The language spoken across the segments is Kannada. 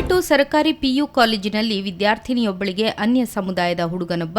ಪಣಂಬೆಟ್ಟು ಸರ್ಕಾರಿ ಪಿಯು ಕಾಲೇಜಿನಲ್ಲಿ ವಿದ್ಯಾರ್ಥಿನಿಯೊಬ್ಬಳಿಗೆ ಅನ್ಯ ಸಮುದಾಯದ ಹುಡುಗನೊಬ್ಬ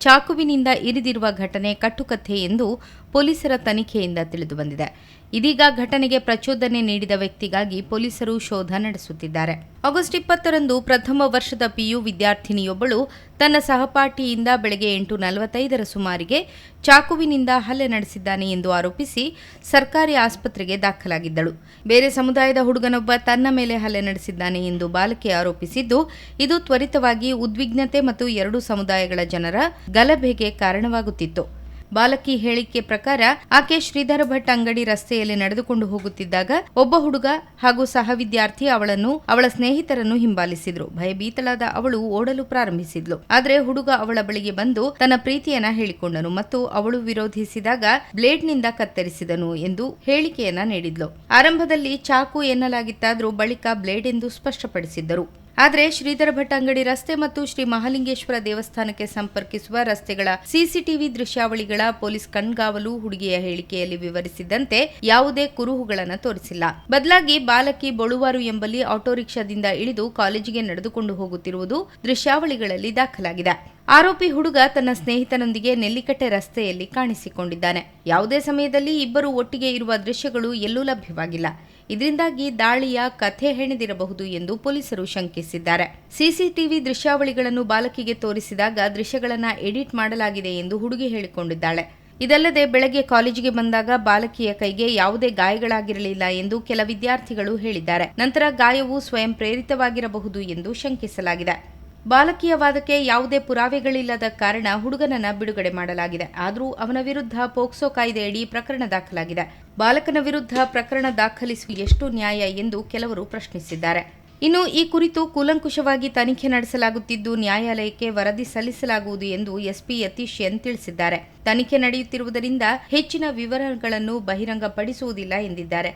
ಚಾಕುವಿನಿಂದ ಇರಿದಿರುವ ಘಟನೆ ಕಟ್ಟುಕಥೆ ಎಂದು ಪೊಲೀಸರ ತನಿಖೆಯಿಂದ ತಿಳಿದುಬಂದಿದೆ ಇದೀಗ ಘಟನೆಗೆ ಪ್ರಚೋದನೆ ನೀಡಿದ ವ್ಯಕ್ತಿಗಾಗಿ ಪೊಲೀಸರು ಶೋಧ ನಡೆಸುತ್ತಿದ್ದಾರೆ. ಆಗಸ್ಟ್ ಇಪ್ಪತ್ತರಂದು ಪ್ರಥಮ ವರ್ಷದ ಪಿಯು ವಿದ್ಯಾರ್ಥಿನಿಯೊಬ್ಬಳು ತನ್ನ ಸಹಪಾಠಿಯಿಂದ ಬೆಳಗ್ಗೆ ಎಂಟು ನಲವತ್ತೈದರ ಸುಮಾರಿಗೆ ಚಾಕುವಿನಿಂದ ಹಲ್ಲೆ ನಡೆಸಿದ್ದಾನೆ ಎಂದು ಆರೋಪಿಸಿ ಸರ್ಕಾರಿ ಆಸ್ಪತ್ರೆಗೆ ದಾಖಲಾಗಿದ್ದಳು. ಬೇರೆ ಸಮುದಾಯದ ಹುಡುಗನೊಬ್ಬ ತನ್ನ ಮೇಲೆ ಹಲ್ಲೆ ನಡೆಸಿದ್ದಾನೆ ಎಂದು ಬಾಲಕಿ ಆರೋಪಿಸಿದ್ದು, ಇದು ತ್ವರಿತವಾಗಿ ಉದ್ವಿಗ್ನತೆ ಮತ್ತು ಎರಡು ಸಮುದಾಯಗಳ ಜನರ ಗಲಭೆಗೆ ಕಾರಣವಾಗುತ್ತಿತ್ತು. ಬಾಲಕಿ ಹೇಳಿಕೆ ಪ್ರಕಾರ, ಆಕೆ ಶ್ರೀಧರ ಭಟ್ ಅಂಗಡಿ ರಸ್ತೆಯಲ್ಲಿ ನಡೆದುಕೊಂಡು ಹೋಗುತ್ತಿದ್ದಾಗ ಒಬ್ಬ ಹುಡುಗ ಹಾಗೂ ಸಹ ವಿದ್ಯಾರ್ಥಿ ಅವಳನ್ನು, ಅವಳ ಸ್ನೇಹಿತರನ್ನು ಹಿಂಬಾಲಿಸಿದ್ರು. ಭಯಭೀತಳಾದ ಅವಳು ಓಡಲು ಪ್ರಾರಂಭಿಸಿದ್ಲು. ಆದರೆ ಹುಡುಗ ಅವಳ ಬಳಿಗೆ ಬಂದು ತನ್ನ ಪ್ರೀತಿಯನ್ನ ಹೇಳಿಕೊಂಡನು ಮತ್ತು ಅವಳು ವಿರೋಧಿಸಿದಾಗ ಬ್ಲೇಡ್ನಿಂದ ಕತ್ತರಿಸಿದನು ಎಂದು ಹೇಳಿಕೆಯನ್ನ ನೀಡಿದ್ಲು. ಆರಂಭದಲ್ಲಿ ಚಾಕು ಎನ್ನಲಾಗಿತ್ತಾದರೂ ಬಳಿಕ ಬ್ಲೇಡ್ ಎಂದು ಸ್ಪಷ್ಟಪಡಿಸಿದ್ದರು. ಆದರೆ ಶ್ರೀಧರ ಭಟ್ ಅಂಗಡಿ ರಸ್ತೆ ಮತ್ತು ಶ್ರೀ ಮಹಾಲಿಂಗೇಶ್ವರ ದೇವಸ್ಥಾನಕ್ಕೆ ಸಂಪರ್ಕಿಸುವ ರಸ್ತೆಗಳ ಸಿಸಿಟಿವಿ ದೃಶ್ಯಾವಳಿಗಳ ಪೊಲೀಸ್ ಕಣ್ಗಾವಲು ಹುಡುಗಿಯ ಹೇಳಿಕೆಯಲ್ಲಿ ವಿವರಿಸಿದಂತೆ ಯಾವುದೇ ಕುರುಹುಗಳನ್ನು ತೋರಿಸಿಲ್ಲ. ಬದಲಾಗಿ ಬಾಲಕಿ ಬೊಳುವಾರು ಎಂಬಲ್ಲಿ ಆಟೋ ರಿಕ್ಷಾದಿಂದ ಇಳಿದು ಕಾಲೇಜಿಗೆ ನಡೆದುಕೊಂಡು ಹೋಗುತ್ತಿರುವುದು ದೃಶ್ಯಾವಳಿಗಳಲ್ಲಿ ದಾಖಲಾಗಿದೆ. ಆರೋಪಿ ಹುಡುಗ ತನ್ನ ಸ್ನೇಹಿತನೊಂದಿಗೆ ನೆಲ್ಲಿಕಟ್ಟೆ ರಸ್ತೆಯಲ್ಲಿ ಕಾಣಿಸಿಕೊಂಡಿದ್ದಾನೆ. ಯಾವುದೇ ಸಮಯದಲ್ಲಿ ಇಬ್ಬರು ಒಟ್ಟಿಗೆ ಇರುವ ದೃಶ್ಯಗಳು ಎಲ್ಲೂ ಲಭ್ಯವಾಗಿಲ್ಲ. ಇದರಿಂದಾಗಿ ದಾಳಿಯ ಕಥೆ ಹೆಣೆದಿರಬಹುದು ಎಂದು ಪೊಲೀಸರು ಶಂಕಿಸಿದ್ದಾರೆ. ಸಿಸಿಟಿವಿ ದೃಶ್ಯಾವಳಿಗಳನ್ನು ಬಾಲಕಿಗೆ ತೋರಿಸಿದಾಗ ದೃಶ್ಯಗಳನ್ನು ಎಡಿಟ್ ಮಾಡಲಾಗಿದೆ ಎಂದು ಹುಡುಗಿ ಹೇಳಿಕೊಂಡಿದ್ದಾಳೆ. ಇದಲ್ಲದೆ ಬೆಳಗ್ಗೆ ಕಾಲೇಜಿಗೆ ಬಂದಾಗ ಬಾಲಕಿಯ ಕೈಗೆ ಯಾವುದೇ ಗಾಯಗಳಾಗಿರಲಿಲ್ಲ ಎಂದು ಕೆಲ ವಿದ್ಯಾರ್ಥಿಗಳು ಹೇಳಿದ್ದಾರೆ. ನಂತರ ಗಾಯವು ಸ್ವಯಂ ಪ್ರೇರಿತವಾಗಿರಬಹುದು ಎಂದು ಶಂಕಿಸಲಾಗಿದೆ. ಬಾಲಕಿಯ ವಾದಕ್ಕೆ ಯಾವುದೇ ಪುರಾವೆಗಳಿಲ್ಲದ ಕಾರಣ ಹುಡುಗನನ್ನ ಬಿಡುಗಡೆ ಮಾಡಲಾಗಿದೆ. ಆದರೂ ಅವನ ವಿರುದ್ಧ ಪೋಕ್ಸೋ ಕಾಯ್ದೆಯಡಿ ಪ್ರಕರಣ ದಾಖಲಾಗಿದೆ. ಬಾಲಕನ ವಿರುದ್ಧ ಪ್ರಕರಣ ದಾಖಲಿಸುವ ಎಷ್ಟು ನ್ಯಾಯ ಎಂದು ಕೆಲವರು ಪ್ರಶ್ನಿಸಿದ್ದಾರೆ. ಇನ್ನು ಈ ಕುರಿತು ಕೂಲಂಕುಷವಾಗಿ ತನಿಖೆ ನಡೆಸಲಾಗುತ್ತಿದ್ದು, ನ್ಯಾಯಾಲಯಕ್ಕೆ ವರದಿ ಸಲ್ಲಿಸಲಾಗುವುದು ಎಂದು ಎಸ್ಪಿ ಯತೀಶ್ ಎನ್ ತಿಳಿಸಿದ್ದಾರೆ. ತನಿಖೆ ನಡೆಯುತ್ತಿರುವುದರಿಂದ ಹೆಚ್ಚಿನ ವಿವರಗಳನ್ನು ಬಹಿರಂಗಪಡಿಸುವುದಿಲ್ಲ ಎಂದಿದ್ದಾರೆ.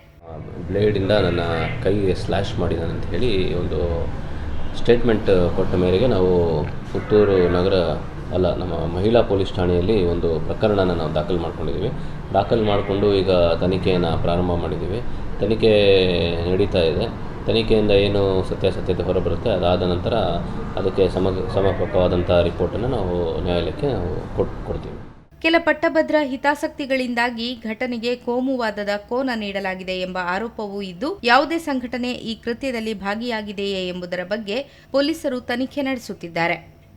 ಬ್ಲೇಡಿಂದ ನನ್ನ ಕೈಗೆ ಸ್ಲ್ಯಾಶ್ ಅಂತ ಹೇಳಿ ಒಂದು ಸ್ಟೇಟ್ಮೆಂಟ್ ಕೊಟ್ಟ ಮೇರೆಗೆ ನಾವು ಪುತ್ತೂರು ನಗರ, ಅಲ್ಲ, ನಮ್ಮ ಮಹಿಳಾ ಪೊಲೀಸ್ ಠಾಣೆಯಲ್ಲಿ ಒಂದು ಪ್ರಕರಣನ ನಾವು ದಾಖಲು ಮಾಡ್ಕೊಂಡಿದ್ದೀವಿ. ದಾಖಲು ಮಾಡಿಕೊಂಡು ಈಗ ತನಿಖೆಯನ್ನು ಪ್ರಾರಂಭ ಮಾಡಿದ್ದೀವಿ. ತನಿಖೆ ನಡೀತಾ ಇದೆ. ತನಿಖೆಯಿಂದ ಏನು ಸತ್ಯಾಸತ್ಯತೆ ಹೊರಬರುತ್ತೆ, ಅದಾದ ನಂತರ ಅದಕ್ಕೆ ಸಮ ಸಮರ್ಪಕವಾದಂಥ ರಿಪೋರ್ಟನ್ನು ನಾವು ನ್ಯಾಯಾಲಯಕ್ಕೆ ನಾವು ಕೊಟ್ಟು ಕೊಡ್ತೀವಿ. ಕೆಲ ಪಟ್ಟಭದ್ರ ಹಿತಾಸಕ್ತಿಗಳಿಂದಾಗಿ ಘಟನೆಗೆ ಕೋಮುವಾದದ ಕೋನ ನೀಡಲಾಗಿದೆ ಎಂಬ ಆರೋಪವೂ ಇದ್ದು, ಯಾವುದೇ ಸಂಘಟನೆ ಈ ಕೃತ್ಯದಲ್ಲಿ ಭಾಗಿಯಾಗಿದೆಯೇ ಎಂಬುದರ ಬಗ್ಗೆ ಪೊಲೀಸರು ತನಿಖೆ ನಡೆಸುತ್ತಿದ್ದಾರೆ.